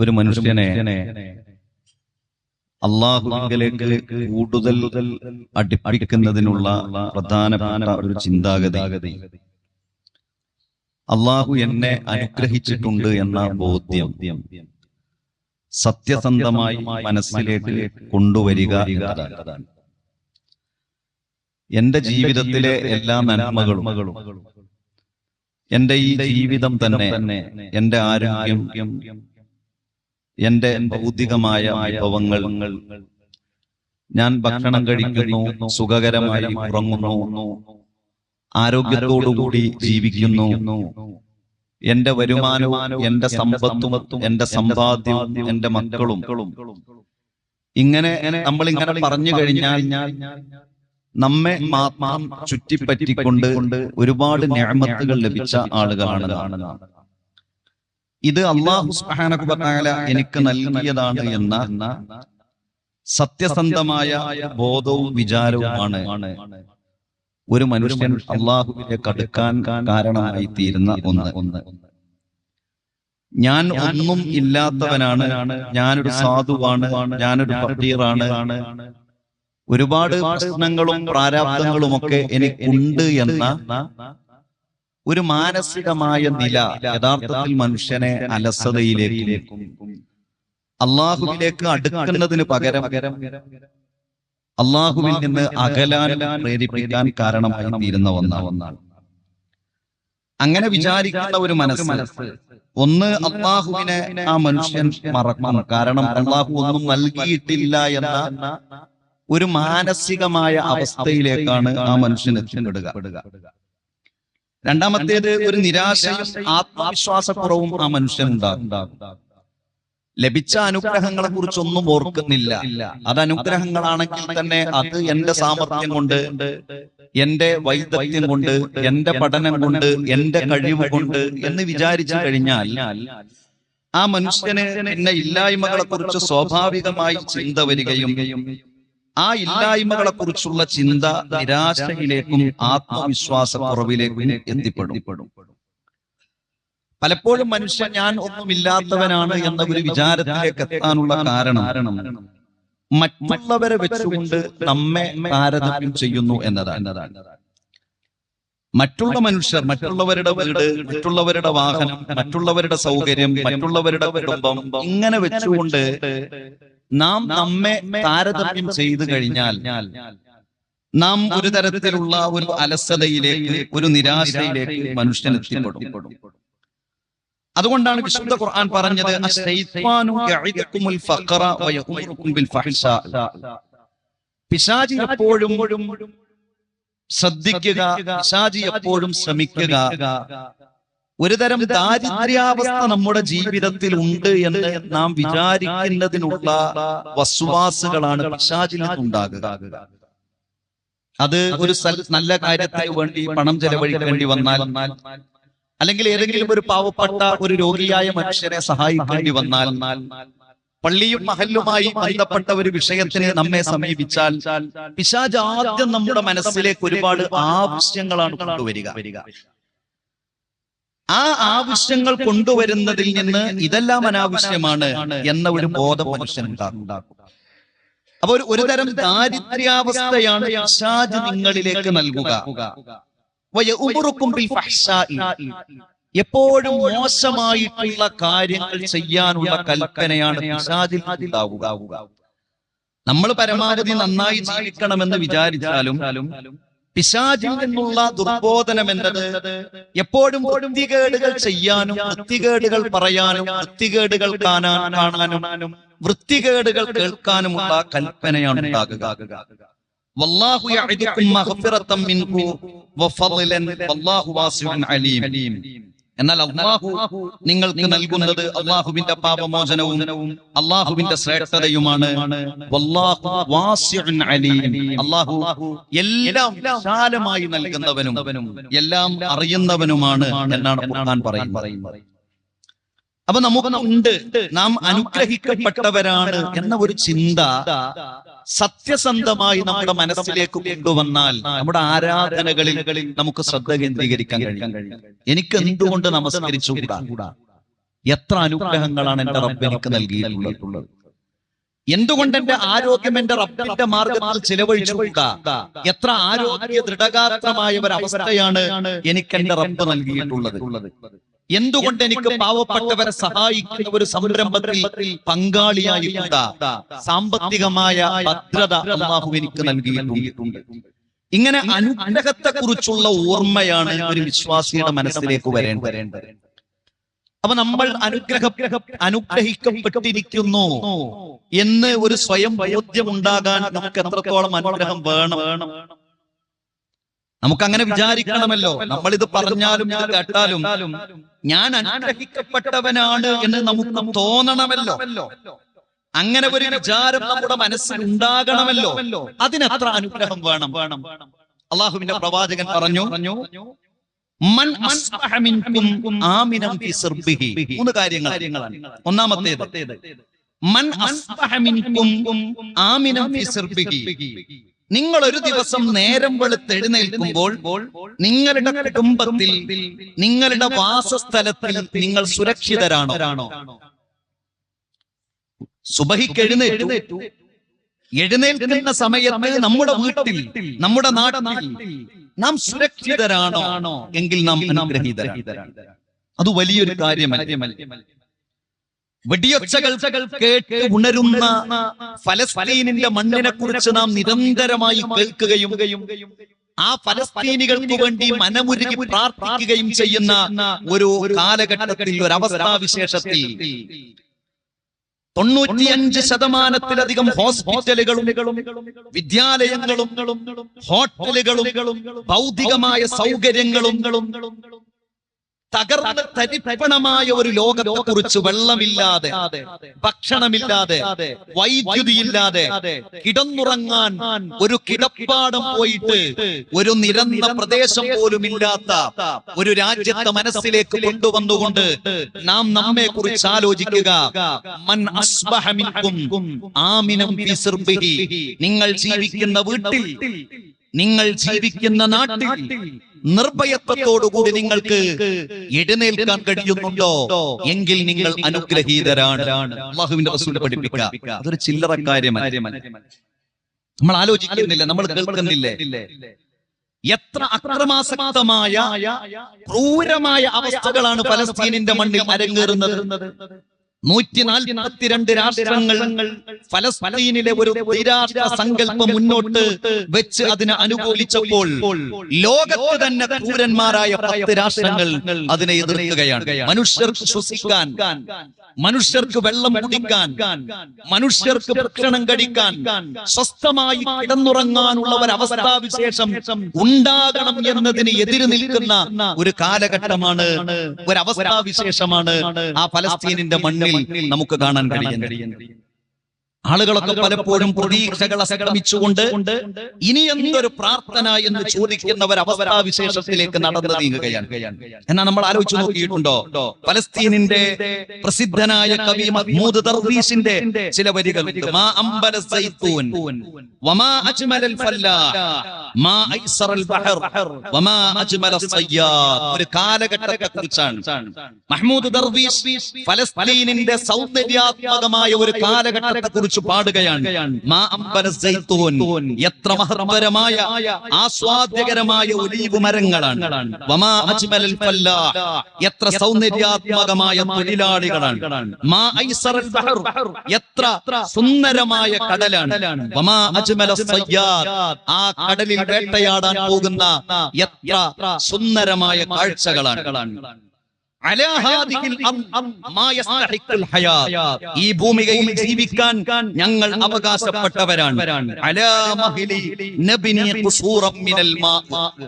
ഒരു മനുഷ്യനെ അള്ളാഹുലേക്ക് കൂടുതൽ അടുപ്പിക്കുന്നതിനുള്ള പ്രധാനപ്പെട്ട ഒരു ചിന്താഗതി. അള്ളാഹു എന്നെ അനുഗ്രഹിച്ചിട്ടുണ്ട് എന്ന ബോധ്യം. സത്യസന്ധമായി മനസ്സിലേക്ക് കൊണ്ടുവരിക എന്നതാണ്. എന്റെ ജീവിതത്തിലെ എല്ലാ നന്മകളും എന്റെ ഈ ജീവിതം തന്നെ എന്റെ ആരോഗ്യം എന്റെ ഭൗതികമായ വിഭവങ്ങൾ. ഞാൻ ഭക്ഷണം കഴിക്കുന്നു സുഖകരമായി ഉറങ്ങുന്നു ആരോഗ്യത്തോടുകൂടി ജീവിക്കുന്നു. എന്റെ വരുമാനവും എന്റെ സമ്പത്തും എന്റെ സമ്പാദ്യം എന്റെ മക്കളും. ഇങ്ങനെ നമ്മൾ ഇങ്ങനെ പറഞ്ഞു കഴിഞ്ഞാൽ നമ്മെ മാത്രം ചുറ്റിപ്പറ്റിക്കൊണ്ട് ഒരുപാട് ഞാമത്തുകൾ ലഭിച്ച ആളുകളാണ് ഇത് അള്ളാഹു തആല എനിക്ക് നൽകിയതാണ് എന്ന സത്യസന്ധമായ ബോധവും വിചാരവുമാണ് ഒരു മനുഷ്യൻ അള്ളാഹുവിലേക്ക് അടുക്കാൻ കാരണമായി തീരുന്ന ഒന്ന്. ഒന്ന്. ഞാൻ ഒന്നും ഇല്ലാത്തവനാണ്. ഞാനൊരു സാധുവാണ്. ഞാനൊരു ഫക്കീറാണ്. ഒരുപാട് പ്രശ്നങ്ങളും പ്രാരാബ്ദങ്ങളും ഒക്കെ എനിക്കുണ്ട് എന്ന ഒരു മാനസികമായ നില യഥാർത്ഥത്തിൽ മനുഷ്യനെ അലസതയിലേക്കും അള്ളാഹുവിലേക്ക് അടുക്കുന്നതിന് പകരം അള്ളാഹുവിൽ നിന്ന് അകലാൻ പ്രേരിപ്പിക്കാൻ കാരണമായി തീരുന്ന ഒന്നാണ്. അങ്ങനെ വിചാരിക്കുന്ന ഒരു മനസ്സ് ഒന്ന് അള്ളാഹുവിനെ ആ മനുഷ്യൻ മറക്കണം. കാരണം അള്ളാഹു ഒന്നും നൽകിയിട്ടില്ല എന്ന ഒരു മാനസികമായ അവസ്ഥയിലേക്കാണ് ആ മനുഷ്യൻ എത്തിപ്പെടുക. രണ്ടാമത്തേത് ഒരു നിരാശയും ആത്മവിശ്വാസക്കുറവും ആ മനുഷ്യൻ ഉണ്ടാകും ലഭിച്ച അനുഗ്രഹങ്ങളെ കുറിച്ചൊന്നും ഓർക്കുന്നില്ല. അത് അനുഗ്രഹങ്ങളാണെങ്കിൽ തന്നെ അത് എന്റെ സാമർഥ്യം കൊണ്ട് എന്റെ വൈദഗ്ധ്യം കൊണ്ട് എന്റെ പഠനം കൊണ്ട് എന്റെ കഴിവ് കൊണ്ട് എന്ന് വിചാരിച്ചു കഴിഞ്ഞാൽ ആ മനുഷ്യനെ പിന്നെ ഇല്ലായ്മകളെ കുറിച്ച് സ്വാഭാവികമായി ചിന്ത വരികയും ആ ഇല്ലായ്മകളെ കുറിച്ചുള്ള ചിന്ത നിരാശയിലേക്കും ആത്മവിശ്വാസക്കുറവിലേക്കും എത്തിപ്പെടും. പലപ്പോഴും മനുഷ്യൻ ഞാൻ ഒന്നുമില്ലാത്തവനാണ് എന്ന ഒരു വിചാരത്തിലേക്ക് എത്താനുള്ള കാരണം മറ്റുള്ളവരെ വെച്ചുകൊണ്ട് നമ്മെ താരതമ്യം ചെയ്യുന്നു എന്നതാണ്. മറ്റുള്ള മനുഷ്യർ മറ്റുള്ളവരുടെ വീട് മറ്റുള്ളവരുടെ വാഹനം മറ്റുള്ളവരുടെ സൗകര്യം മറ്റുള്ളവരുടെ കുടുംബം ഇങ്ങനെ വെച്ചുകൊണ്ട് നാം നമ്മെ താരതമ്യം ചെയ്തു കഴിഞ്ഞാൽ നാം ഒരു തരത്തിലുള്ള ഒരു അലസതയിലേക്ക് ഒരു നിരാശയിലേക്ക് മനുഷ്യൻ എത്തിപ്പെടും. അതുകൊണ്ടാണ് വിശുദ്ധ ഖുർആൻ പറഞ്ഞത് പിശാചി എപ്പോഴും ശ്രദ്ധിക്കുക പിശാചി എപ്പോഴും ശ്രമിക്കുക. ഒരുതരം ദാരിദ്ര്യാവസ്ഥ നമ്മുടെ ജീവിതത്തിൽ ഉണ്ട് എന്ന് നാം വിചാരിക്കുന്നതിനുള്ള വസ്വാസുകളാണ് പിശാചിൽ നിന്നുണ്ടാകുക അത് ഒരു നല്ല കാര്യത്തിന് വേണ്ടി പണം ചെലവഴിക്കേണ്ടി വന്നാൽ അല്ലെങ്കിൽ ഏതെങ്കിലും ഒരു പാവപ്പെട്ട ഒരു രോഗിയായ മനുഷ്യരെ സഹായിക്കേണ്ടി വന്നാൽ പള്ളിയും മഹലുമായി ബന്ധപ്പെട്ട ഒരു വിഷയത്തിന് നമ്മെ സമീപിച്ചാൽ പിശാജ് ആദ്യം നമ്മുടെ മനസ്സിലേക്ക് ഒരുപാട് ആവശ്യങ്ങളാണ് കൊണ്ടുവരിക. ആ ആവശ്യങ്ങൾ കൊണ്ടുവരുന്നതിൽ നിന്ന് ഇതെല്ലാം അനാവശ്യമാണ് എന്ന ഒരു ബോധം മനുഷ്യൻ അപ്പൊ ഒരു തരം ദാരിദ്ര്യാവസ്ഥയാണ് നിങ്ങളിലേക്ക് നൽകുക. എപ്പോഴും മോശമായിട്ടുള്ള കാര്യങ്ങൾ ചെയ്യാനുള്ള കൽപ്പനയാണ് നമ്മൾ പരമാവധി നന്നായി ജീവിക്കണമെന്ന് വിചാരിച്ചാലും പിശാചിൽ നിന്നുള്ള ദുർബോധനം എന്നത് എപ്പോഴും വൃത്തികേടുകൾ ചെയ്യാനും വൃത്തികേടുകൾ പറയാനും വൃത്തികേടുകൾ കാണാൻ കാണാനും വൃത്തികേടുകൾ കേൾക്കാനുമുള്ള കൽപ്പനയാണ് ഉണ്ടാകുക. വല്ലാഹു എന്നാൽ അള്ളാഹു നിങ്ങൾക്ക് നൽകുന്നത് അള്ളാഹുവിന്റെ പാപമോചനവും അള്ളാഹുവിന്റെ ശ്രേഷ്ഠതയുമാണ്. അള്ളാഹു എല്ലാം വിശാലമായി നൽകുന്നവനും എല്ലാം അറിയുന്നവനുമാണ് എന്നാണ് ഖുർആൻ പറയുന്നത്. അപ്പൊ നമുക്ക് ഉണ്ട്. നാം അനുഗ്രഹിക്കപ്പെട്ടവരാണ് എന്ന ഒരു ചിന്ത സത്യസന്ധമായി നമ്മുടെ മനസ്സിലേക്ക് കൊണ്ടുവന്നാൽ നമ്മുടെ ആരാധനകളിൽ നമുക്ക് ശ്രദ്ധ കേന്ദ്രീകരിക്കാൻ കഴിയും. എനിക്ക് എന്തുകൊണ്ട് നമസ്കരിച്ചുകൂടാ? എത്ര അനുഗ്രഹങ്ങളാണ് എന്റെ റബ്ബ് എനിക്ക് നൽകിയിട്ടുള്ളത്? എന്തുകൊണ്ട് എന്റെ ആരോഗ്യം എന്റെ റബ്ബിന്റെ മാർഗത്തിൽ ചിലവഴിച്ചുകൂടാ? എത്ര ആരോഗ്യ ദൃഢഗാത്രമായ ഒരു അവസ്ഥയാണ് എനിക്ക് എന്റെ റബ്ബ് നൽകിയിട്ടുള്ളത്? എന്തുകൊണ്ട് എനിക്ക് പാവപ്പെട്ടവരെ സഹായിക്കുന്ന ഒരു സംരംഭത്തിൽ പങ്കാളിയായി സാമ്പത്തികമായ ഭദ്രത അള്ളാഹു എനിക്ക് നൽകിയിട്ടുണ്ട്. ഇങ്ങനെ അനുഗ്രഹത്തെ കുറിച്ചുള്ള ഓർമ്മയാണ് ഒരു വിശ്വാസിയുടെ മനസ്സിലേക്ക് വരേണ്ടത്. അപ്പൊ നമ്മൾ അനുഗ്രഹ അനുഗ്രഹിക്കപ്പെട്ടിരിക്കുന്നു എന്ന് ഒരു സ്വയം ബോധ്യമുണ്ടാകാൻ നമുക്ക് എത്രത്തോളം അനുഗ്രഹം വേണം? നമുക്ക് അങ്ങനെ വിചാരിക്കണമല്ലോ. നമ്മൾ ഇത് പറഞ്ഞാലും ഇത് കേട്ടാലും ഞാൻ അനുഗ്രഹിക്കപ്പെട്ടവനാണ് എന്ന് നമുക്ക് തോന്നണമല്ലോ. അങ്ങനെ ഒരു വിചാരം നമ്മുടെ മനസ്സിൽ ഉണ്ടാകണമല്ലോ. അതിനത്ര അനുഗ്രഹം വേണം. വേണം. അള്ളാഹുവിന്റെ പ്രവാചകൻ പറഞ്ഞു മൂന്ന് കാര്യങ്ങളാണ്. ഒന്നാമത്തേത് മൻ ആമിനം നിങ്ങൾ ഒരു ദിവസം നേരം വെളുത്ത് എഴുന്നേൽക്കുമ്പോൾ നിങ്ങളുടെ കുടുംബത്തിൽ നിങ്ങളുടെ വാസസ്ഥലത്തിൽ നിങ്ങൾ സുരക്ഷിതരാണോ? സുബഹിക്ക് എഴുന്നേൽക്കുന്ന സമയത്ത് നമ്മുടെ വീട്ടിൽ നമ്മുടെ നാട്ടിൽ നാം സുരക്ഷിതരാണോ? എങ്കിൽ നാം അനുഗ്രഹീതരാണ്. അത് വലിയൊരു കാര്യമല്ല. വെടിയൊച്ചകൾ കേട്ട് ഉണരുന്ന ഫലസ്തീനിന്റെ മണ്ണിനെ കുറിച്ച് നാം നിരന്തരമായി കേൾക്കുകയും ആ ഫലസ്തീനികൾക്ക് വേണ്ടി മനമുരുകി പ്രാർത്ഥിക്കുകയും ചെയ്യുന്ന ഒരു കാലഘട്ടത്തിൽ ഒരു അവസ്ഥാവിശേഷത്തിൽ തൊണ്ണൂറ്റിയഞ്ച് ശതമാനത്തിലധികം ഹോസ്പിറ്റലുകളും വിദ്യാലയങ്ങളും ഹോട്ടലുകളും ഭൗതികമായ സൗകര്യങ്ങളും തകർന്ന് തരിപ്പണമായ ഒരു ലോകത്തെ കുറിച്ച് വെള്ളമില്ലാതെ ഭക്ഷണമില്ലാതെ വൈദ്യുതിയില്ലാതെ കിടന്നുറങ്ങാൻ ഒരു കിടപ്പാടം പോയിട്ട് ഒരു നിരന്ന പ്രദേശം പോലും ഇല്ലാത്ത ഒരു രാജ്യത്തെ മനസ്സിലേക്ക് കൊണ്ടുവന്നുകൊണ്ട് നാം നമ്മെ കുറിച്ച് ആലോചിക്കുക. മൻ ആമിനം. നിങ്ങൾ ജീവിക്കുന്ന വീട്ടിൽ നിങ്ങൾ ജീവിക്കുന്ന നാട്ടിൽ നിർഭയത്വത്തോടുകൂടി നിങ്ങൾക്ക് എഴുന്നേൽക്കാൻ കഴിയുന്നുണ്ടോ? എങ്കിൽ നിങ്ങൾ അനുഗ്രഹീതരാണ്. അള്ളാഹുവിന്റെ പഠിപ്പിക്കുക. അതൊരു ചില്ലറ കാര്യമല്ല. നമ്മൾ ആലോചിക്കുന്നില്ല നമ്മൾ കേൾക്കുന്നില്ലേ? എത്ര അക്രമാസക്തമായ ക്രൂരമായ അവസ്ഥകളാണ് പലസ്തീനിന്റെ മണ്ണിൽ അരങ്ങേറുന്നത്? നൂറ്റി നാൽപ്പത്തിരണ്ട് രാഷ്ട്രങ്ങൾ ഫലസ്തീനിലെ ഒരു ദ്വിരാഷ്ട്ര സങ്കല്പം മുന്നോട്ട് വെച്ച് അതിനെ അനുകൂലിച്ചപ്പോൾ ലോകത്ത് തന്നെ ക്രൂരന്മാരായ പത്ത് രാഷ്ട്രങ്ങൾ അതിനെ എതിർക്കുകയാണ്. മനുഷ്യർക്ക് ശ്വസിക്കാൻ മനുഷ്യർക്ക് വെള്ളം കുടിക്കാൻ മനുഷ്യർക്ക് ഭക്ഷണം കഴിക്കാൻ സ്വസ്ഥമായി കിടന്നുറങ്ങാനുള്ള ഒരു അവസ്ഥാവിശേഷം ഉണ്ടാകണം എന്നതിന് എതിര് നിൽക്കുന്ന ഒരു കാലഘട്ടമാണ് ഒരു അവസ്ഥാവിശേഷമാണ് ആ ഫലസ്തീനിന്റെ മണ്ണിൽ നമുക്ക് കാണാൻ കഴിയുന്നത്. ആളുകളൊക്കെ പലപ്പോഴും പ്രതീക്ഷകൾ അസ്തമിച്ചുകൊണ്ട് ഇനി എന്തൊരു പ്രാർത്ഥന എന്ന് ചോദിക്കുന്നവർ ഒരു അവസ്ഥാവിശേഷത്തിലേക്ക് നടന്നു നീങ്ങുകയാണ്. എന്നാ നമ്മൾ ആലോചിച്ചു നോക്കിയിട്ടുണ്ടോ? പലസ്തീനിന്റെ പ്രസിദ്ധനായ കവി മഹ്മൂദ് ദർവീഷിന്റെ ചില വരികൾ ഒരു കാലഘട്ടത്തെ കുറിച്ചാണ്. മഹ്മൂദ് ദർവീഷ് ഫലസ്തീനിന്റെ സൗന്ദര്യാത്മകമായ ഒരു കാലഘട്ടത്തെ കുറിച്ച് പാടുകയാണ്. എത്ര മഹർമരമായ ആസ്വാദ്യകരമായ ഒലീവ് മരങ്ങളാണ്. എത്ര സൗന്ദര്യാത്മകമായ തൊഴിലാളികളാണ്. എത്ര സുന്ദരമായ കടലാണ്. ആ കടലിൽ വേട്ടയാടാൻ പോകുന്ന എത്ര സുന്ദരമായ കാഴ്ചകളാണ്. ഈ ഭൂമികയിൽ ജീവിക്കാൻ ഞങ്ങൾ അവകാശപ്പെട്ടവരാണ്.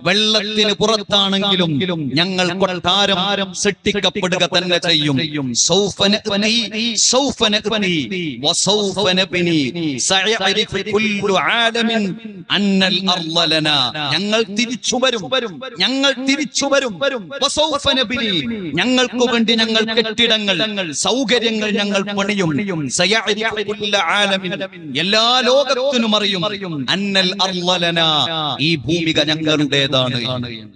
വെള്ളത്തിന് പുറത്താണെങ്കിലും ഞങ്ങൾ കൊട്ടാരം സൃഷ്ടിക്കപ്പെടുക തന്നെ ചെയ്യും. ഞങ്ങൾ തിരിച്ചു വരും ഞങ്ങൾ തിരിച്ചു വരും. ഞങ്ങൾക്ക് വേണ്ടി ഞങ്ങൾ കെട്ടിടങ്ങൾ സൗകര്യങ്ങൾ ഞങ്ങൾ പണിയും. എല്ലാ ലോകത്തിനും അറിയും. അന്നൽ അർള ഈ ഭൂമിക ഞങ്ങളുടേതാണ്.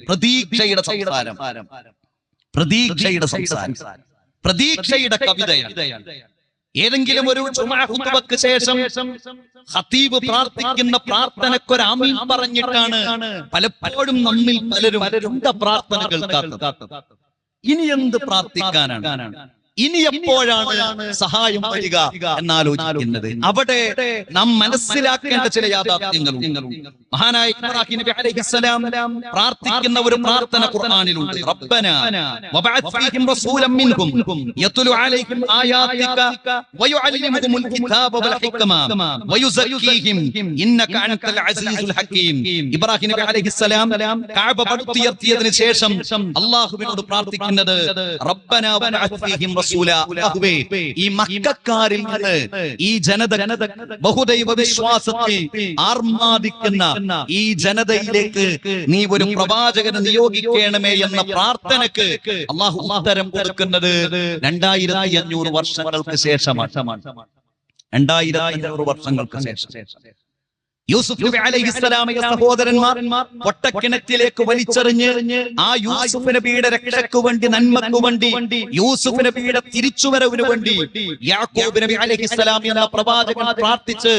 പ്രതീക്ഷയുടെ സംസാരം. പ്രതീക്ഷയുടെ സംസാരം. പ്രതീക്ഷയുടെ കവിതയാണ്. ഏതെങ്കിലും ഒരു ചുമാഹുത്തുവക്ക് ശേഷം ഖതീബ് പ്രാർത്ഥിക്കുന്ന പ്രാർത്ഥനക്കൊരു ആമീൻ പറഞ്ഞിട്ടാണ് പലപ്പോഴും നമ്മിൽ പലരും പ്രാർത്ഥനകൾ കാത്തത് ഇനി എന്ത് പ്രാർത്ഥിക്കാനാണ്? ഇനി എപ്പോഴാണ് സഹായം വരിക എന്നാലോചിക്കുന്നത് അവിടെ നാം മനസ്സിലാക്കേണ്ട ചില യാഥാർത്ഥ്യങ്ങളും. മഹാനായ ഇബ്രാഹിം നബി അലൈഹിസ്സലാം പ്രാർത്ഥിക്കുന്ന ഒരു പ്രാർത്ഥന ഖുർആനിലുണ്ട്. റബ്ബന വബഅത് ഫീഹിം റസൂലൻ മിൻഹും യത്ലു അലൈഹിം ആയാതിക വയുഅല്ലിമുഹുൽ കിതാബ വൽ ഹിക്മ വയുസക്കീഹിം ഇന്നക അൻതൽ അസീസുൽ ഹകീം ഇബ്രാഹിം നബി അലൈഹിസ്സലാം കഅബ പടുത്തുയർത്തിയതിനു ശേഷം അല്ലാഹുവിനോട് പ്രാർത്ഥിക്കുന്നത് റബ്ബന വബഅത് ഫീഹിം റസൂല ഈ മക്കക്കാരിൽ നിന്ന് ഈ ജനത ബഹുദൈവ വിശ്വാസത്തിൽ ആർമാദിക്കുന്ന ഈ ജനതയിലേക്ക് നീ ഒരു പ്രവാചകനെ നിയോഗിക്കണമേ എന്ന പ്രാർത്ഥനക്ക് അള്ളാഹു ഉത്തരം കൊടുക്കുന്നത് രണ്ടായിരത്തി അഞ്ഞൂറ് വർഷങ്ങൾക്ക് ശേഷമാണ്. രണ്ടായിരത്തി അഞ്ഞൂറ് വർഷങ്ങൾക്ക് ശേഷം. യൂസുഫ് നബി അലൈഹിസ്സലാമിന്റെ സഹോദരന്മാർ പൊട്ടക്കിണറ്റിലേക്ക് വലിച്ചെറിഞ്ഞ് ആ യൂസുഫ് നബിയുടെ രക്ഷയ്ക്കു വേണ്ടി നന്മക്കു വേണ്ടി യൂസുഫ് നബിയുടെ തിരിച്ചുവരവിന് വേണ്ടി യാക്കോബ് നബി അലൈഹിസ്സലാം എന്ന പ്രവാചകൻ പ്രാർത്ഥിച്ച്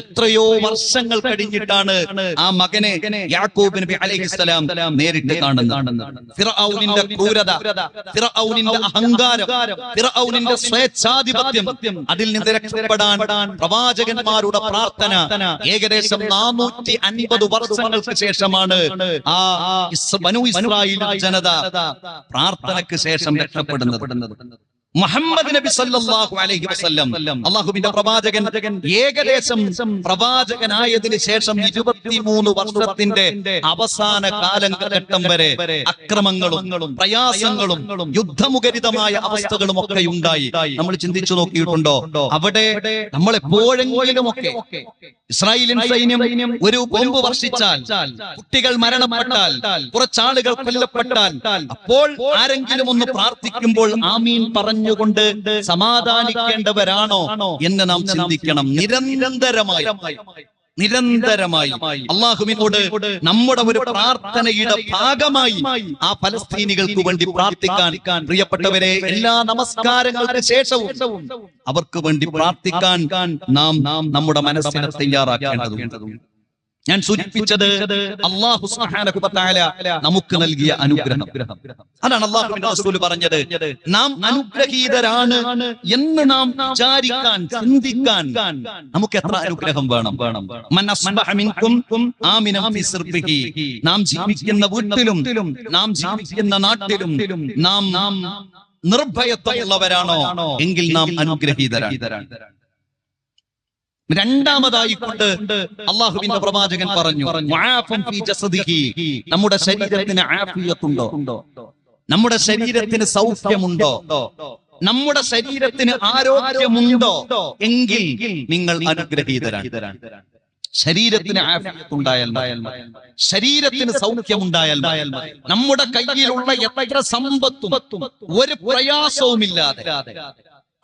എത്രയോ വർഷങ്ങൾ കഴിഞ്ഞിട്ടാണ് ആ മകനെ യാക്കോബ് നബി അലൈഹിസ്സലാം നേരിട്ട് കാണുന്നത്. ഫിറഔനിന്റെ ക്രൂരത ഫിറഔനിന്റെ അഹങ്കാരം ഫിറഔനിന്റെ സ്വേച്ഛാധിപത്യം അതിൽ നിന്ന് രക്ഷപ്പെടാൻ പ്രവാചകന്മാരുടെ പ്രാർത്ഥന ഏകദേശം നാനൂറ്റി അൻപത് വർഷങ്ങൾക്ക് ശേഷമാണ് ആ ജനത പ്രാർത്ഥനയ്ക്ക് ശേഷം രക്ഷപ്പെടുന്നത്. മുഹമ്മദ് നബി സല്ലല്ലാഹു അലൈഹി വസല്ലം അള്ളാഹുവിന്റെ പ്രവാചകൻ ഏകദേശം പ്രവാചകനായതിന് ശേഷം ഇരുപത്തിമൂന്ന് വർഷത്തിന്റെ അവസാന കാലഘട്ടം വരെ അക്രമങ്ങളും പ്രയാസങ്ങളും യുദ്ധമുഖരിതമായ അവസ്ഥകളും ഒക്കെ ഉണ്ടായി നമ്മൾ ചിന്തിച്ചു നോക്കിയിട്ടുണ്ടോ? അവിടെ നമ്മൾ എപ്പോഴെങ്കിലും ഒക്കെ ഇസ്രായേലിൻ സൈന്യം ഒരു ബോംബ് വർഷിച്ചാൽ കുട്ടികൾ മരണപ്പെട്ടാൽ കുറച്ചാളുകൾ കൊല്ലപ്പെട്ടാൽ അപ്പോൾ ആരെങ്കിലും ഒന്ന് പ്രാർത്ഥിക്കുമ്പോൾ ആമീൻ പറഞ്ഞുകൊണ്ട് സമാധാനിക്കേണ്ടവരാണോ എന്ന് നാം ചിന്തിക്കണം. നിരന്തരമായി നിരന്തരമായി. അള്ളാഹുവിനോട് നമ്മുടെ ഒരു പ്രാർത്ഥനയുടെ ഭാഗമായി ആ ഫലസ്തീനികൾക്ക് വേണ്ടി പ്രാർത്ഥിക്കാൻ പ്രിയപ്പെട്ടവരെ എല്ലാ നമസ്കാരങ്ങൾക്ക് ശേഷവും അവർക്ക് വേണ്ടി പ്രാർത്ഥിക്കാൻ നാം നാം നമ്മുടെ മനസ്സിനെ തയ്യാറാക്കേണ്ടതുണ്ട്. ഞാൻ സൂചിപ്പിച്ചത് അള്ളാഹു നമുക്ക് നൽകിയ അനുഗ്രഹം. അതാണ് അള്ളാഹുവിന്റെ റസൂൽ പറഞ്ഞത്. നാം അനുഗ്രഹീതരാണ് എന്ന് നാം വിചാരിക്കാൻ ചിന്തിക്കാൻ നമുക്ക് എത്ര അനുഗ്രഹം വേണം? നാം ജീവിക്കുന്ന വീട്ടിലും നാം ജീവിക്കുന്ന നാട്ടിലും നാം നിർഭയത്വമുള്ളവരാണോ? എങ്കിൽ നാം അനുഗ്രഹീതരാണ്. രണ്ടാമതായി കൊണ്ട് അള്ളാഹുവിന്റെ പ്രവാചകൻ പറഞ്ഞു. നമ്മുടെ ശരീരത്തിന് ആഫിയത്തുണ്ടോ? നമ്മുടെ ശരീരത്തിന് സൗഖ്യമുണ്ടോ? നമ്മുടെ ശരീരത്തിന് ആരോഗ്യമുണ്ടോ? എങ്കിൽ നിങ്ങൾ അനുഗ്രഹീതരാണ്. ശരീരത്തിന് ആഫിയത്തുണ്ടായാൽ ശരീരത്തിന് സൗഖ്യമുണ്ടായാൽ. നമ്മുടെ കയ്യിലുള്ള എത്ര സമ്പത്തും ഒരു പ്രയാസവുമില്ലാതെ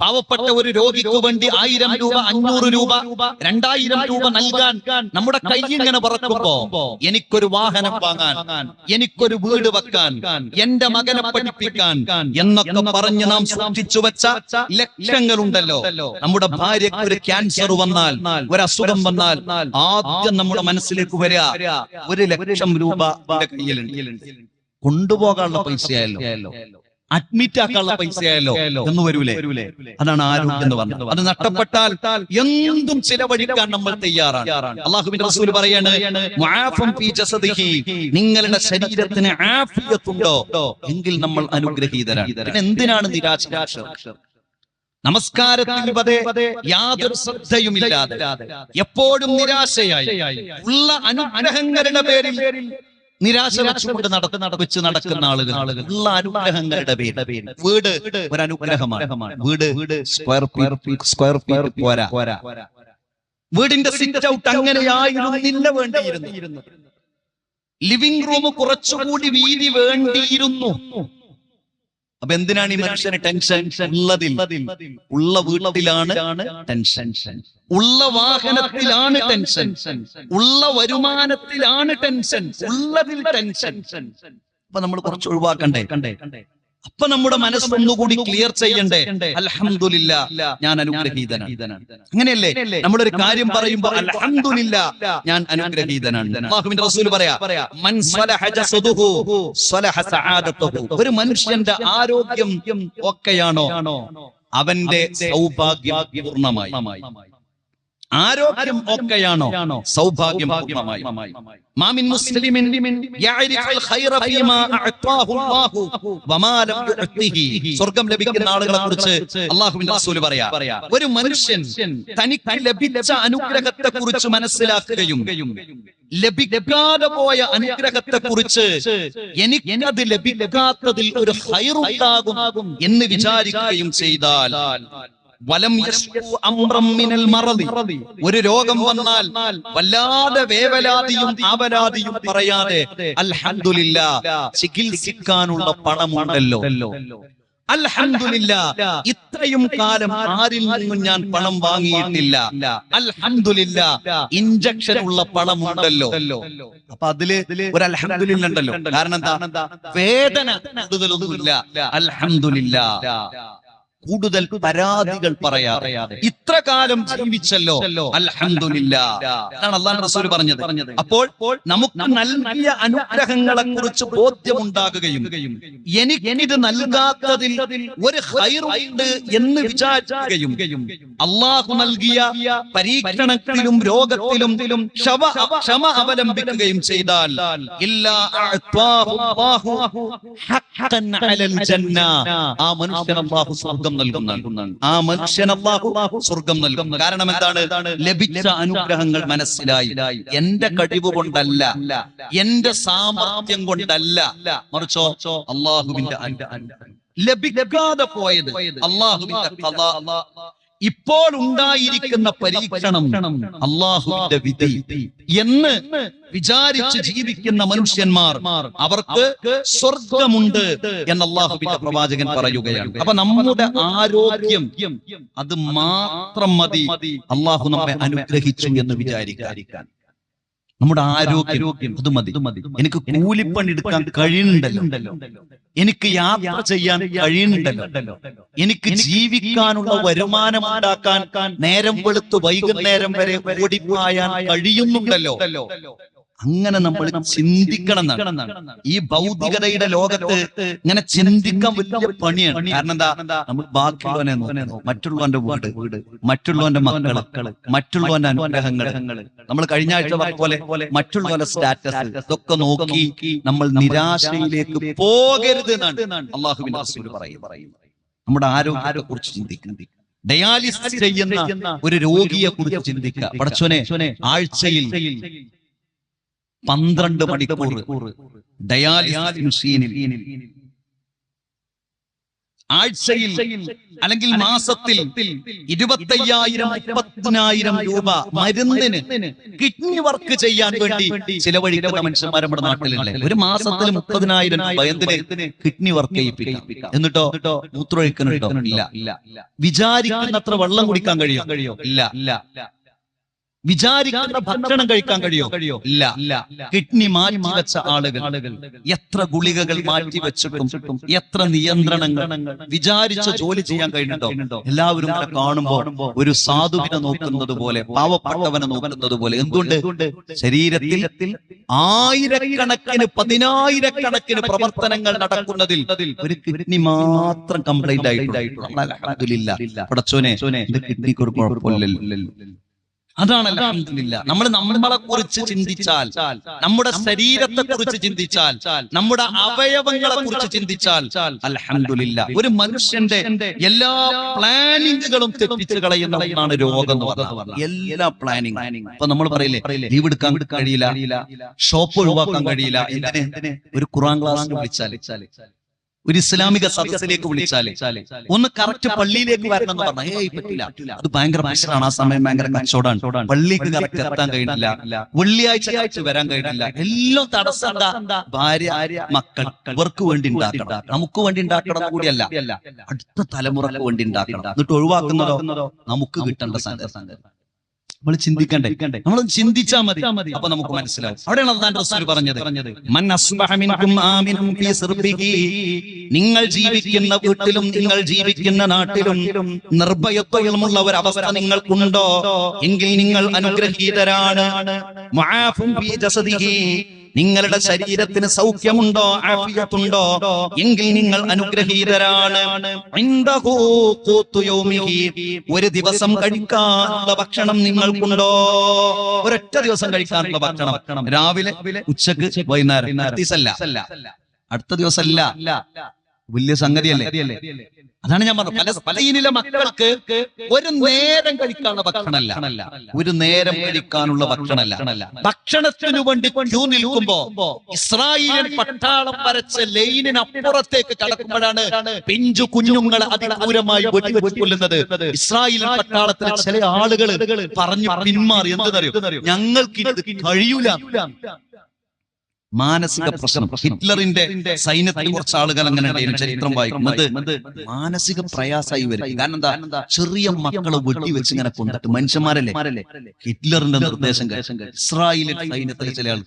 പാവപ്പെട്ട ഒരു രോഗിക്ക് വേണ്ടി ആയിരം രൂപ അഞ്ഞൂറ് രൂപ രണ്ടായിരം രൂപ നൽകാൻ നമ്മുടെ കൈ ഇങ്ങനെ പറക്കുമ്പോ എനിക്കൊരു വാഹനം വാങ്ങാൻ എനിക്കൊരു വീട് വെക്കാൻ എന്റെ മകനെ പഠിപ്പിക്കാൻ എന്നൊക്കെ പറഞ്ഞ് നാം സൂക്ഷിച്ചു വെച്ച ലക്ഷങ്ങളുണ്ടല്ലോ. നമ്മുടെ ഭാര്യക്ക് ഒരു ക്യാൻസർ വന്നാൽ ഒരു അസുഖം വന്നാൽ ആദ്യം നമ്മുടെ മനസ്സിലേക്ക് വരിക. ഒരു ലക്ഷം രൂപ കയ്യിലുണ്ട്. കൊണ്ടുപോകാനുള്ള പൈസയായല്ലോ. അഡ്മിറ്റ് ആക്കാനുള്ള പൈസയായല്ലോ എന്ന് വരൂലേ? അതാണ് ആരോഗ്യം എന്ന് പറഞ്ഞത്. അത് നഷ്ടപ്പെട്ടാൽ എന്തും ചിലവഴിക്കാൻ നമ്മൾ തയ്യാറാണ്. അള്ളാഹുബിന്റെ റസൂൽ പറയാണ്. നിങ്ങളുടെ ശരീരത്തിന് ആഫിയത്തുണ്ടോ? എങ്കിൽ നമ്മൾ അനുഗ്രഹീതരാണ്. പിന്നെ എന്തിനാണ് നിരാശ നമസ്കാരത്തിൽ യാതൊരു ശ്രദ്ധയുമില്ലാതെ എപ്പോഴും നിരാശയായി. ഉള്ള അനുഗ്രഹങ്ങളുടെ പേരിൽ നിരാശ വെച്ചുകൊണ്ട് നടത്ത നട വെച്ച് നടക്കുന്ന ആളുകൾ. ഉള്ള അനുഗ്രഹങ്ങളുടെ പേര് വീട് ഒരു അനുഗ്രഹമാണ് വീട് സ്ക്വയർ ഫീറ്റ് സ്ക്വയർ ഫീറ്റ് പോരാ. വീടിന്റെ സിറ്റ് ഔട്ട് അങ്ങനെയായിരുന്നില്ല വേണ്ടിയിരുന്നു ലിവിംഗ് റൂം കുറച്ചുകൂടി വീതി വേണ്ടിയിരുന്നു. അപ്പൊ എന്തിനാണ് ഈ മനുഷ്യന് ടെൻഷൻ? ഉള്ളതിൽ. ഉള്ള വീട്ടിലാണ് ടെൻഷൻ. ഉള്ള വാഹനത്തിലാണ് ടെൻഷൻ. ഉള്ള വരുമാനത്തിലാണ് ടെൻഷൻ. ഉള്ളതിൽ ടെൻഷൻ. അപ്പൊ നമ്മൾ കുറച്ച് ഒഴിവാക്കണ്ടേ? കണ്ടേ അപ്പൊ നമ്മുടെ മനസ്സൊന്നുകൂടി ക്ലിയർ ചെയ്യണ്ടേ? അലഹമില്ല ഞാൻ അനുഗ്രഹീതനാണ്. അങ്ങനെയല്ലേ? നമ്മളൊരു കാര്യം പറയുമ്പോ അലഹമില്ല ഞാൻ അനുഗ്രഹീതനാണ്. റസൂൽ പറയാ ഒരു മനുഷ്യന്റെ ആരോഗ്യം ഒക്കെയാണോ? അവന്റെ സൗഭാഗ്യം പൂർണമായി. ആരോഗ്യം ഒക്കെയാണോ സൗഭാഗ്യം പൂർണമായി. മാമിൻ മുസ്ലിമിൻ യഅരിഫുൽ ഖൈറ ഫീമാ അഅതാഹു അല്ലാഹു വമാ ലം യുഅതിഹി സ്വർഗം ലഭിക്കുന്ന ആളുകളെ കുറിച്ച് അല്ലാഹുവിന്റെ റസൂൽ പറയാ. ഒരു മനുഷ്യൻ തനിക്ക് ലഭിച്ച അനുഗ്രഹത്തെ കുറിച്ച് മനസ്സിലാക്കുകയും ലഭിക്കാതെ പോയ അനുഗ്രഹത്തെ കുറിച്ച് എനിക്ക് എനിക്കത് ലഭിക്കാത്തതിൽ ഒരു ഹൈറുണ്ടാകും എന്ന് വിചാരിക്കുകയും ചെയ്താൽ വലം യസ്കു അമ്രം മിനൽ മറദി ഒരു രോഗം വന്നാൽ വല്ലാതെ വേവലാതിയും ആപരാതിയും പറയാതെ അൽഹംദുലില്ലാ ചികിത്സിക്കാനുള്ള പണമുണ്ടല്ലോ. അൽഹംദുലില്ലാ ഇത്രയും കാലം ആരിൽ നിന്നും ഞാൻ പണം വാങ്ങിയിട്ടില്ല. അൽഹംദുലില്ലാ ഇഞ്ചക്ഷൻ ഉള്ള പണമുണ്ടല്ലോ. അപ്പൊ അതിൽ ഒരു അൽഹംദുലില്ല ഉണ്ടല്ലോ കാരണം എന്താ? വേദന കൂടുതലൊന്നുമില്ല. അൽഹംദുലില്ലാ. കൂടുതൽ പരാതികൾ പറയാതെ. ഇത്ര കാലം ജീവിച്ചല്ലോ. അൽഹംദുലില്ല. അതാണ് അള്ളാഹു റസൂൽ പറഞ്ഞത്. അപ്പോൾ നമുക്ക് നൽകിയ അനുഗ്രഹങ്ങളെ കുറിച്ച് ബോധ്യമുണ്ടാകുകയും എനിക്ക് ഇത് നൽകാത്തതിൽ ഒരു ഹൈറുണ്ട് എന്ന് വിചാരിക്കുകയും അള്ളാഹു നൽകിയ പരീക്ഷണത്തിലും രോഗത്തിലും ക്ഷമ ക്ഷമ അവലംബിക്കുകയും ചെയ്താൽ ആ മനുഷ്യൻ അല്ലാഹു സ്വർഗം നൽകുന്നതാണ്. ആ മനുഷ്യൻ അള്ളാഹു സ്വർഗം നൽകും. കാരണം എന്താണ്? ലഭിച്ച അനുഗ്രഹങ്ങൾ മനസ്സിലായി. എന്റെ കഴിവ് കൊണ്ടല്ല. എന്റെ സാമർത്ഥ്യം കൊണ്ടല്ല. മറിച്ചോ അള്ളാഹുവിന്റെ. ലഭിക്കാതെ പോയത് അള്ളാഹുവിന്റെ ഖദാ. ഇപ്പോൾ ഉണ്ടായിരിക്കുന്ന പരീക്ഷണം അള്ളാഹുവിന്റെ വിധി എന്ന് വിചാരിച്ച് ജീവിക്കുന്ന മനുഷ്യന്മാർ അവർക്ക് സ്വർഗമുണ്ട് എന്ന് അള്ളാഹുവിന്റെ പ്രവാചകൻ പറയുകയാണ്. അപ്പൊ നമ്മുടെ ആരോഗ്യം അത് മാത്രം മതി. അള്ളാഹു നമ്മെ അനുഗ്രഹിച്ചു എന്ന് വിചാരിക്കാൻ. നമ്മുടെ ആരോഗ്യം അത് മതി എനിക്ക് കൂലിപ്പണി എടുക്കാൻ കഴിയുന്നുണ്ടല്ലോ. എനിക്ക് യാത്ര ചെയ്യാൻ കഴിയുന്നുണ്ടല്ലോ. എനിക്ക് ജീവിക്കാനുള്ള വരുമാനം ഉണ്ടാക്കാൻ നേരം വെളുത്ത് വൈകുന്നേരം വരെ ഓടിപ്പായാൻ കഴിയുന്നുണ്ടല്ലോ. അങ്ങനെ നമ്മൾ ചിന്തിക്കണം എന്നാണ്. ഈ ഭൗതികതയുടെ ലോകത്ത് ഇങ്ങനെ ചിന്തിക്കാൻ വലിയ പണിയാണ്. കാരണം എന്താ? നമ്മൾ ബാക്കിയുള്ളവനെ മറ്റുള്ളവന്റെ വീട്. വീട്. മറ്റുള്ളവന്റെ മക്കൾ. മറ്റുള്ളവന്റെ അനുഗ്രഹങ്ങൾ നമ്മൾ കഴിഞ്ഞ ആഴ്ച പോലെ മറ്റുള്ളവന്റെ സ്റ്റാറ്റസ് ഇതൊക്കെ നോക്കി നമ്മൾ നിരാശയിലേക്ക് പോകരുത് എന്നാണ് അള്ളാഹുവിന്റെ റസൂൽ പറയും നമ്മുടെ ആരോഗ്യത്തെ കുറിച്ച് ചിന്തിക്കുന്നത് ഡയാലിസിസ് ചെയ്യുന്ന ഒരു രോഗിയെ കുറിച്ച് ചിന്തിക്കുക. പടച്ചോനെ ആഴ്ചയിൽ പന്ത്രണ്ട് മണിക്കൂർ ഡയാലിസിസ് മെഷീനിൽ ആഴ്ചയിൽ അല്ലെങ്കിൽ മാസത്തിൽ ഇരുപത്തയ്യായിരം മുപ്പത്തിനായിരം രൂപ മരുന്നിന് കിഡ്നി വർക്ക് ചെയ്യാൻ വേണ്ടി ചിലവഴിക്കുന്ന മനുഷ്യന്മാർ നമ്മുടെ നാട്ടിലില്ലേ ഒരു മാസത്തിൽ മുപ്പതിനായിരം രൂപ എന്തിന് കിഡ്നി വർക്ക് ചെയ്യിപ്പിക്കാം. എന്നിട്ടോ മൂത്രമൊഴിക്കുന്നുണ്ടോ ഇല്ല. വിചാരിക്കുന്നത്ര വെള്ളം കുടിക്കാൻ കഴിയോ? കഴിയോ. ഇല്ല. ഇല്ല. വിചാരിക്കുന്ന ഭക്ഷണം കഴിക്കാൻ കഴിയോ? കഴിയോ? ഇല്ല. കിഡ്നി മാറ്റി വെച്ച ആളുകൾ എത്ര ഗുളികകൾ മാറ്റി വെച്ചിട്ടും എത്ര നിയന്ത്രണങ്ങൾ വിചാരിച്ച ജോലി ചെയ്യാൻ കഴിയുന്നുണ്ടോ? എല്ലാവരും ഇങ്ങനെ കാണുമ്പോ ഒരു സാധുവിനെ നോക്കുന്നത് പോലെ പാവപ്പെട്ടവനെ നോക്കുന്നത് പോലെ. എന്തുകൊണ്ട് ശരീരത്തിൽ ആയിരക്കണക്കിന് പതിനായിരക്കണക്കിന് പ്രവർത്തനങ്ങൾ നടക്കുന്നതിൽ ഒരു കിഡ്നി മാത്രം കംപ്ലൈന്റ് ആയിട്ടുണ്ടായിട്ടുള്ള പടച്ചോനെ കിഡ്നിക്ക് ഒരു കുഴപ്പമില്ലല്ലോ. അതാണ് അലഹമില്ല നമ്മൾ നമ്മളെ കുറിച്ച് ചിന്തിച്ചാൽ നമ്മുടെ ശരീരത്തെ കുറിച്ച് ചിന്തിച്ചാൽ നമ്മുടെ അവയവങ്ങളെ കുറിച്ച് ചിന്തിച്ചാൽ അലഹമില്ല ഒരു മനുഷ്യന്റെ എല്ലാ പ്ലാനിങ്ങുകളും തെറ്റിച്ച് കളയുന്ന ഒന്നാണ് രോഗം എന്ന് പറയുന്നത് എല്ലാ പ്ലാനിങ് ഇപ്പൊ നമ്മൾ പറയില്ലേ ലീവ് എടുക്കാൻ കഴിയില്ല ഷോപ്പ് ഒഴിവാക്കാൻ കഴിയില്ല എന്തിന് ഒരു ഖുറാൻ ക്ലാസ് വിളിച്ചാൽ ഒരു ഇസ്ലാമിക സദസ്സിലേക്ക് വിളിച്ചാലേ. ഒന്ന് കറക്റ്റ് പള്ളിയിലേക്ക് വരണം എന്ന് പറഞ്ഞാൽ ഏയ് പറ്റില്ല. അത് ഭയങ്കര പ്രശ്നമാണ്. ആ സമയം ഭയങ്കര കച്ചവടമാണ്. പള്ളിക്ക് കറക്റ്റ് എത്താൻ കഴിയുന്നില്ല വെള്ളിയാഴ്ച ആഴ്ച വരാൻ കഴിയുന്നില്ല എല്ലാം തടസ്സം ഭാര്യ മക്കൾ ഇവർക്ക് വേണ്ടി ഉണ്ടാക്കണം. നമുക്ക് വേണ്ടി ഉണ്ടാക്കണം കൂടിയല്ല. അടുത്ത തലമുറയ്ക്ക് വേണ്ടി ഉണ്ടാക്കണം. എന്നിട്ട് ഒഴിവാക്കുന്നതോ? നമുക്ക് കിട്ടേണ്ട സംഗതി. നമ്മൾ ചിന്തിക്കണ്ടേ? നമ്മൾ ചിന്തിച്ചാൽ മതി. അപ്പൊ നമുക്ക് മനസ്സിലാവും. അവിടെയാണ് അള്ളാന്റെ റസൂൽ പറഞ്ഞത്. നിങ്ങൾ ജീവിക്കുന്ന വീട്ടിലും നിങ്ങൾ ജീവിക്കുന്ന നാട്ടിലും നിർഭയത്വമുള്ള ഒരു അവസ്ഥ നിങ്ങൾക്കുണ്ടോ? എങ്കിൽ നിങ്ങൾ അനുഗ്രഹീതരാണ്. നിങ്ങളുടെ ശരീരത്തിന് സൗഖ്യമുണ്ടോ ആഫിയത്തുണ്ടോ? എങ്കിൽ നിങ്ങൾ അനുഗ്രഹീതരാണ്. ഒരു ദിവസം കഴിക്കാനുള്ള ഭക്ഷണം നിങ്ങൾക്കുണ്ടോ? ഒരൊറ്റ ദിവസം കഴിക്കാനുള്ള ഭക്ഷണം. രാവിലെ ഉച്ചയ്ക്ക് വൈകുന്നേരം. അടുത്ത ദിവസം അല്ല ദിവസമല്ല. വലിയ സംഗതിയല്ലേ? അതാണ് ഞാൻ പറഞ്ഞത്. പലസ്തീനിലെ മക്കൾക്ക് ഒരു നേരം കഴിക്കാനുള്ള ഭക്ഷണമല്ല. ഒരു നേരം കഴിക്കാനുള്ള ഭക്ഷണമല്ല. ഭക്ഷണത്തിനു വേണ്ടി ക്യൂ നിൽക്കുമ്പോ ഇസ്രായേൽ പട്ടാളം വരച്ച ലൈനിനപ്പുറത്തേക്ക് കടക്കുമ്പോഴാണ് പിഞ്ചു കുഞ്ഞുങ്ങൾ അതിക്രൂരമായി വെടിവെച്ച് കൊല്ലുന്നത് ഇസ്രായേൽ പട്ടാളത്തിലെ ചില ആളുകൾ പറഞ്ഞു പിന്മാറി. എന്തെന്നറിയോ? ഞങ്ങൾക്ക് ഇത് കഴിയൂല. മാനസിക പ്രശ്നം. ഹിറ്റ്ലറിന്റെ സൈന്യത്തിൽ കുറച്ച് ആളുകൾ അങ്ങനെ ഉണ്ടായിരുന്നു ചരിത്രം വായിക്കുന്നത് മാനസിക പ്രയാസമായി വരും. കാരണം എന്താ? ചെറിയ മക്കളെ വെട്ടിവെച്ച് ഇങ്ങനെ കൊണ്ടിട്ട് മനുഷ്യന്മാരല്ലേ? ഹിറ്റ്ലറിന്റെ നിർദ്ദേശം ഇസ്രായേലിന്റെ ഇസ്രായേലിൽ സൈന്യത്തിലെ ചില ആൾ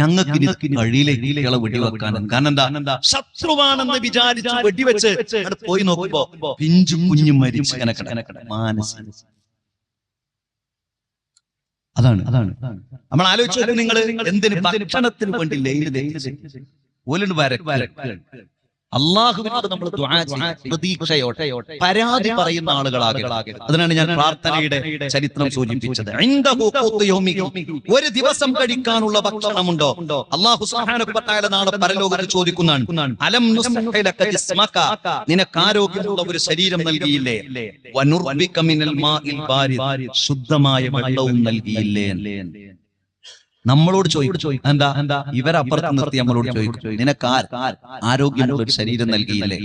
ഞങ്ങൾക്ക് കഴിയിലെ കഴിയില്ല വെടിവെക്കാനും കാരണം എന്താ? ശത്രുവാണെന്ന് വിചാരിച്ച് വെടിവെച്ച് പോയി നോക്കുമ്പോ പിഞ്ചും കുഞ്ഞും മരിച്ച് കിടക്കണ. മാനസിക. അതാണ്. അതാണ്. നമ്മൾ ആലോചിച്ചു നിങ്ങൾ എന്തിന് ഭക്ഷണത്തിന് വേണ്ടി ലൈന് ഓലുണ്ട് വരക്ക് അള്ളാഹുവിനോട് നമ്മൾ ദുആ ചെയ്യ്. പ്രതീക്ഷയോടെ. പരാതി പറയുന്ന ആളുകളാകെ അതിനാണ് ഞാൻ പ്രാർത്ഥനയുടെ ചരിത്രം സൂചിപ്പിച്ചത്. ഒരു ദിവസം കഴിക്കാനുള്ള ഭക്ഷണമുണ്ടോ? അള്ളാഹു നാളെ പരലോകത്ത് ചോദിക്കുന്നതാണ് അലം നിനക്ക് ആരോഗ്യമുള്ള ഒരു ശരീരം നൽകിയില്ലേ? ശുദ്ധമായ വെള്ളവും നൽകിയില്ലേ നമ്മളോട് ചോദിക്കും. എന്താ? എന്താ? ഇവരപ്പുറത്ത് നിർത്തി നമ്മളോട് ചോദിക്കും. നിനക്ക് ആർ ആരോഗ്യമുള്ള ഒരു ശരീരം നൽകിയില്ലേ?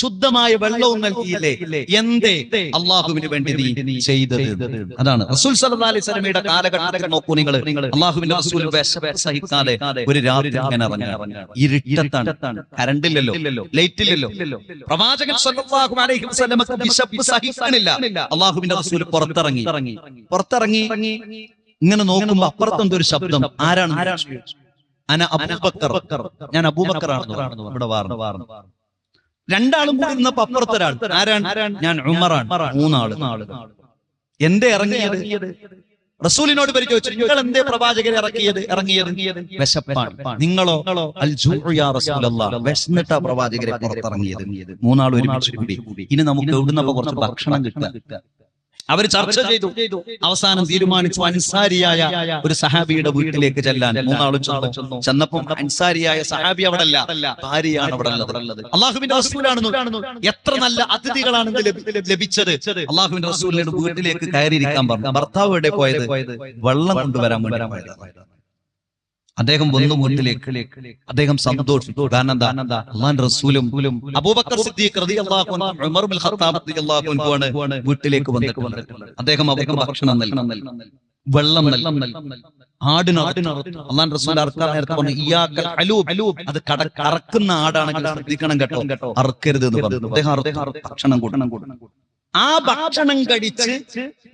ശുദ്ധമായ വെള്ളവും നൽകിയില്ലേ? എന്തേ അള്ളാഹുവിന് വേണ്ടി നീ ചെയ്തത്? അതാണ്. റസൂൽ സല്ലല്ലാഹു അലൈഹി വസല്ലമയുടെ കാലഘട്ടത്തിൽ നോക്കൂ നിങ്ങൾ അള്ളാഹുവിന്റെ റസൂൽ സഹിക്കാതെ ഒരു രാത്രി അങ്ങനെ ഇറങ്ങി ഇരുട്ടത്താണ്. കറണ്ട് ഇല്ലല്ലോ ലൈറ്റ് ഇല്ലല്ലോ പ്രവാചകൻ സല്ലല്ലാഹു അലൈഹി വസല്ലമക്ക് വിശപ്പ് സഹിക്കണില്ല അള്ളാഹുവിന്റെ റസൂൽ പുറത്തിറങ്ങി. പുറത്തിറങ്ങി. ഇങ്ങനെ നോക്കുമ്പോ അപ്പുറത്തെന്തോ ഒരു ശബ്ദം? ആരാണ് അന അബൂബക്കർ. ഞാൻ അബൂബക്കറാണ് ഇവിടെ വാർന്നു വാർന്നു രണ്ടാളും കൂടി ഇന്നപ്പോ അപ്പുറത്തൊരാൾ. ആരാണ്? ഞാൻ ഉമറാണ്. മൂന്നാൾ. എന്റെ ഇറങ്ങിയത്? റസൂലിനോട് പരിചയിച്ചു നിങ്ങൾ എന്തേ പ്രവാചകരെ ഇറക്കിയത്? ഇറങ്ങിയത് വിശപ്പാണ്. നിങ്ങളോ? വിശന്നിട്ടാ പ്രവാചകരെ പുറത്തിറങ്ങിയത്. മൂന്നാൾ ഒരുമിച്ച് കൂടി. ഇനി നമുക്ക് എവിടുന്നപ്പോ കുറച്ച് ഭക്ഷണം കിട്ടുക? അവർ ചർച്ച ചെയ്തു. അവസാനം തീരുമാനിച്ചു അൻസാരിയായ ഒരു സഹാബിയുടെ വീട്ടിലേക്ക് ചെല്ലാൻ മൂന്നാളും ചെന്നു. ചെന്നപ്പോൾ അൻസാരിയായ സഹാബി അവിടെ അല്ല ഭാര്യയാണ് അവിടെ ഉള്ളത് അള്ളാഹുവിന്റെ റസൂലാണെന്ന് എത്ര നല്ല അതിഥികളാണ് ലഭിച്ചത്. അള്ളാഹുവിന്റെ റസൂലിന്റെ വീട്ടിലേക്ക് കയറിയിരിക്കാൻ പറഞ്ഞു. ഭർത്താവ് എവിടെ പോയത്? വെള്ളം കൊണ്ടുവരാൻ വേണ്ടി അദ്ദേഹം വന്നു വീട്ടിലേക്ക് അദ്ദേഹം സന്തോഷിച്ചു റസൂലും അബൂബക്കർ സിദ്ദീഖ് ഉമർ ആണ് വീട്ടിലേക്ക് വന്നിട്ടുള്ളത്. അദ്ദേഹം അവർക്ക് ഭക്ഷണം നൽകി. വെള്ളം നൽകി. റസൂൽ അറക്കാൻ നേരത്തെ പറഞ്ഞു ഇയാക്കൽ അലൂബ്. അത് കട കറക്കുന്ന ആടാണെങ്കിൽ ശ്രദ്ധിക്കണം കേട്ടോ. അറക്കരുത് എന്ന് പറഞ്ഞു. അദ്ദേഹം ഭക്ഷണം കൊടുക്കണം ആ ഭക്ഷണം കഴിച്ച്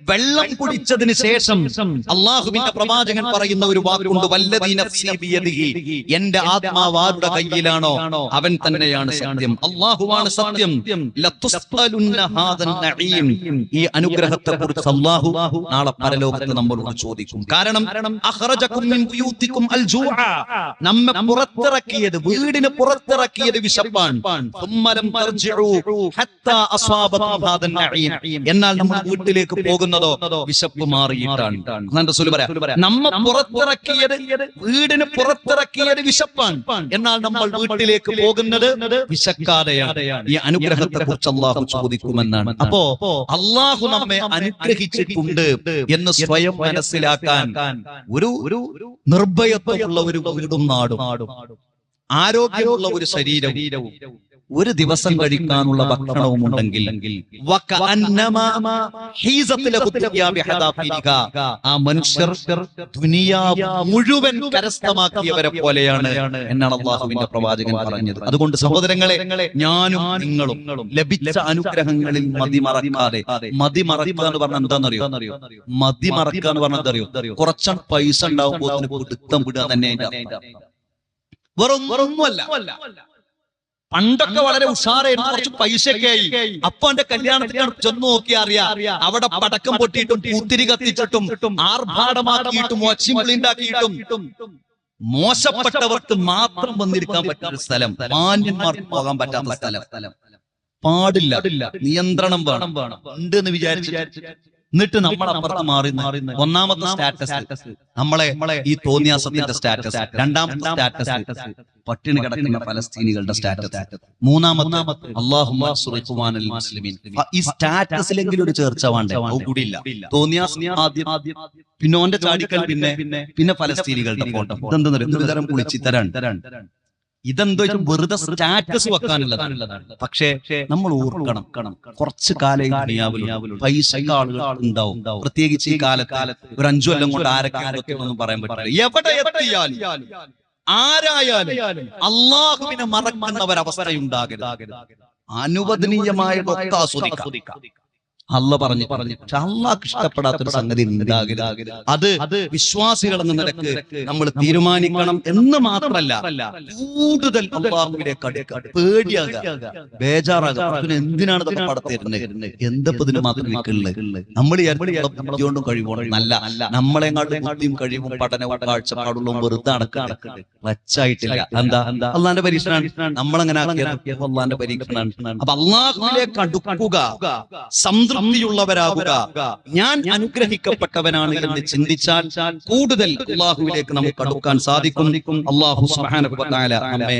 വെള്ളം കുടിച്ചതിന് ശേഷം അള്ളാഹുവിന്റെ പ്രവാചകൻ പറയുന്ന ഒരു വാക്കുണ്ട് വല്ലദീ നഫ്സി ബിയദിഹി. എന്റെ ആത്മാവ് ആരുടെ കയ്യിലാണോ? അവൻ തന്നെയാണ് സത്യം. അള്ളാഹുവാണ് സത്യം. ഈ അനുഗ്രഹത്തെ കുറിച്ച് അള്ളാഹു നാളെ പരലോകത്ത് നമ്മളോട് ചോദിക്കും. കാരണം നമ്മെ പുറത്തിറക്കിയത് വീടിന് പുറത്തിറക്കിയത് വിശപ്പാണ്. എന്നാൽ നമ്മൾ വീട്ടിലേക്ക് പോകുന്നതോ വിശപ്പ് മാറിയിട്ടാണ്. നമ്മ പുറത്തിറക്കിയത് വീടിന് പുറത്തിറക്കിയത് വിശപ്പാണ്. എന്നാൽ നമ്മൾ വീട്ടിലേക്ക് പോകുന്നത് വിശക്കാതെയാണ്. ഈ അനുഗ്രഹത്തെ കുറിച്ച് അള്ളാഹു ചോദിക്കുമെന്നാണ്. അപ്പോ അള്ളാഹു നമ്മെ അനുഗ്രഹിച്ചിട്ടുണ്ട് എന്ന് സ്വയം മനസ്സിലാക്കാൻ ഒരു ഒരു നിർഭയത്വമുള്ള ഒരു വീടും നാടും. ആരോഗ്യമുള്ള ഒരു ശരീരവും. ഒരു ദിവസം കഴിക്കാനുള്ള ഭക്ഷണവും ഉണ്ടെങ്കിൽ ദുനിയാ ആ മനുഷ്യർ ദുനിയാവ് മുഴുവൻ കരസ്ഥമാക്കിയവരെ പോലെയാണ് എന്നാണ് അള്ളാഹുവിന്റെ പ്രവാചകൻ പറഞ്ഞത്. അതുകൊണ്ട് സഹോദരങ്ങളെ ഞാനും നിങ്ങളും ലഭിച്ച അനുഗ്രഹങ്ങളിൽ മതിമറക്കാതെ മതിമറക്കുക എന്ന് പറഞ്ഞാൽ എന്താണെന്നറിയോ? മതിമറക്കുക എന്ന് പറഞ്ഞാൽ എന്തറിയോ കുറച്ച് പൈസ ഉണ്ടാവുമ്പോൾ പിടുത്തം വിടുക തന്നെ വെറും അർത്ഥം. പണ്ടൊക്കെ വളരെ ഉഷാറായിരുന്നു കുറച്ച് പൈസയൊക്കെ ആയി. അപ്പൊ എന്റെ കല്യാണത്തിന് ചെന്ന് നോക്കി അറിയാ. അവിടെ പടക്കം പൊട്ടിയിട്ടും പൂത്തിരി കത്തിച്ചിട്ടും ആർഭാടമാക്കിയിട്ടും ഒച്ചിമ്പിളിണ്ടാക്കിയിട്ടും മോശപ്പെട്ടവർക്ക് മാത്രം വന്നിരിക്കാൻ പറ്റുന്ന സ്ഥലം. മാന്യന്മാർക്ക് പോകാൻ പറ്റാത്ത സ്ഥലം. പാടില്ല. നിയന്ത്രണം വേണം. ഉണ്ട് എന്ന് വിചാരിച്ചു എന്നിട്ട് നമ്മൾ അപ്പുറത്ത് മാറി ഒന്നാമത്തെ സ്റ്റാറ്റസ്. നമ്മളെ ഈ തോന്നിയാസത്തിന്റെ സ്റ്റാറ്റസ്. രണ്ടാമത്തെ സ്റ്റാറ്റസ്. പട്ടിണി കിടക്കുന്ന പലസ്തീനികളുടെ സ്റ്റാറ്റസ്. മൂന്നാമത്തെ മുസ്ലിമീൻ. ഈ സ്റ്റാറ്റസിലെങ്കിലും ഒരു ചേർച്ച വേണ്ടില്ല കൂടിയില്ല തോന്നിയാസ് ആദ്യം പിന്നെ ഓന്റെ ചാടിക്കൽ പിന്നെ പിന്നെ പലസ്തീനികളുടെ ഫോട്ടോ. ഇതെന്താ തരം കുളിച്ചിത്തരാണ് ഇതെന്തോ ഇത് വെറുതെ സ്റ്റാറ്റസ് വെക്കാനുള്ളതാണ്. പക്ഷേ നമ്മൾ ഓർക്കണം. കുറച്ച് കാലം പൈസ ആളുകൾ ഉണ്ടാവും. പ്രത്യേകിച്ച് ഈ കാലത്ത് ഒരു അഞ്ചു കൊല്ലം കൊണ്ട് ആരൊക്കെ പറയാൻ പറ്റില്ല. എവിടെ എത്തിയാലും ആരായാലും അള്ളാഹുവിനെ മറക്കുന്ന ഒരവസ്ഥയുണ്ടാകരുത് അനുവദനീയമായതൊക്കെ ആസ്വദിക്കാം. അല്ല പറഞ്ഞു പറഞ്ഞു പക്ഷെ അള്ളാഹ് ഇഷ്ടപ്പെടാത്തൊരു സംഗതി ഉണ്ടാകരുത്. അത് വിശ്വാസികൾ എന്ന നിലയ്ക്ക് നമ്മൾ തീരുമാനിക്കണം എന്ന് മാത്രമല്ല കൂടുതൽ അള്ളാഹുവിലേക്ക് പേടിയാകുക. ബേജാറാകുക. എന്തിനാണ് നമ്മൾ പടത്തിരുന്നത് എന്തപ്പോ ഇതിന് മാത്രം നിൽക്കുള്ളത് നമ്മൾ കൊണ്ടും കഴിവോണ്ടും നല്ല നമ്മളെങ്ങാട്ടും ബുദ്ധിയും കഴിവും പഠനവും കാഴ്ചപ്പാടുള്ള വെറുതെ നടക്കുന്നത് വച്ചായിട്ടില്ല. എന്താ? അള്ളാന്റെ പരീക്ഷണമാണ് നമ്മളെങ്ങനെ അള്ളാന്റെ പരീക്ഷണമാണ് അപ്പൊ അള്ളാഹുവിലേക്ക് അടുക്കുക സംതൃപ്തിയുള്ളവരാകുക ഞാൻ അനുഗ്രഹിക്കപ്പെട്ടവനാണ് എന്ന് ചിന്തിച്ചാൽ കൂടുതൽ അള്ളാഹുവിലേക്ക് നമുക്ക് അടുക്കാൻ സാധിക്കും. അള്ളാഹു സുബ്ഹാനഹു വ നമ്മെ